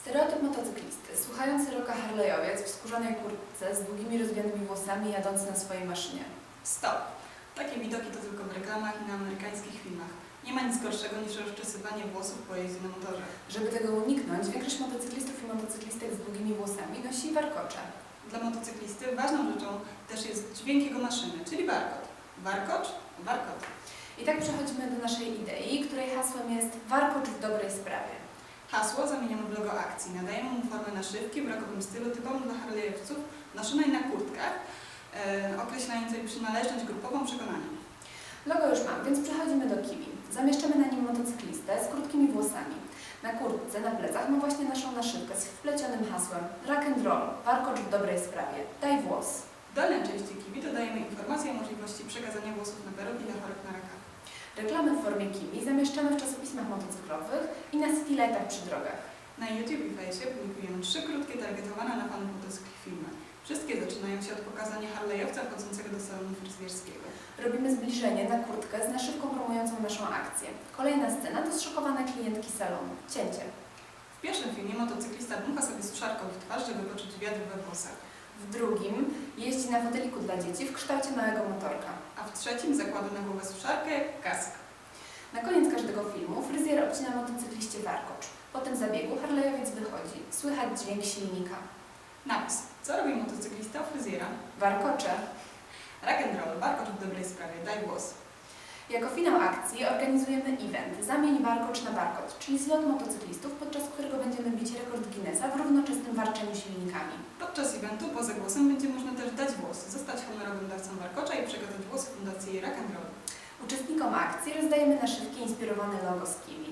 Stereotyp motocyklisty, słuchający roka Harleyowiec w skórzanej kurtce z długimi rozwianymi włosami jadący na swojej maszynie. Stop! Takie widoki to tylko w reklamach i na amerykańskich filmach. Nie ma nic gorszego niż rozczesywanie włosów po jeździe na motorze. Żeby tego uniknąć, większość motocyklistów i motocyklistek z długimi włosami nosi warkocze. Dla motocyklisty ważną rzeczą też jest dźwięk jego maszyny, czyli warkot. Warkocz? Warkot. I tak przechodzimy do naszej idei, której hasłem jest warkocz w dobrej sprawie. Hasło zamieniamy w logo akcji. Nadajemy mu formę naszywki w rokowym stylu typowym dla harlejowców, noszonej na kurtkach, e, określającej przynależność grupową przekonania. Logo już mam, więc przechodzimy do kiwi. Zamieszczamy na nim motocyklistę z krótkimi włosami. Na kurtce, na plecach ma właśnie naszą naszywkę z wplecionym hasłem Rock and roll, warkocz w dobrej sprawie, daj włos. W dolnej części kiwi dodajemy informacje o możliwości przekazania włosów na peruk i dla chorych na raka. Reklamy w formie kiwi zamieszczamy w czasopismach motocyklowych i na citylightach przy drogach. Na YouTube i Fejsie publikujemy trzy krótkie targetowane na fanów motocykli filmy. Wszystkie zaczynają się od pokazania harlejowca wchodzącego do salonu fryzjerskiego. Robimy zbliżenie na kurtkę z naszywką promującą naszą akcję. Kolejna scena to zszokowane klientki salonu. Cięcie. W pierwszym filmie motocyklista dmucha sobie suszarką w twarz, żeby poczuć wiatr we włosach. W drugim jeździ na foteliku dla dzieci w kształcie małego motorka. A w trzecim zakłada na głowę suszarkę, kask. Na koniec każdego filmu fryzjer obcina motocykliście warkocz. Po tym zabiegu Harleyowiec wychodzi. Słychać dźwięk silnika. Napis. Co robi motocyklista u fryzjera? Warkocze. Rock and roll, warkocz w dobrej sprawie, daj głos. Jako finał akcji organizujemy event Zamień warkocz na warkocz, czyli zlot motocyklistów, podczas którego będziemy bić rekord Guinnessa w równoczesnym warczeniu silnikami. Podczas eventu poza głosem będzie można też dać głos, zostać honorowym dawcą warkocza i przekazać głos Fundacji Rock and Roll. Uczestnikom akcji rozdajemy naszywki inspirowane logo z kiwi.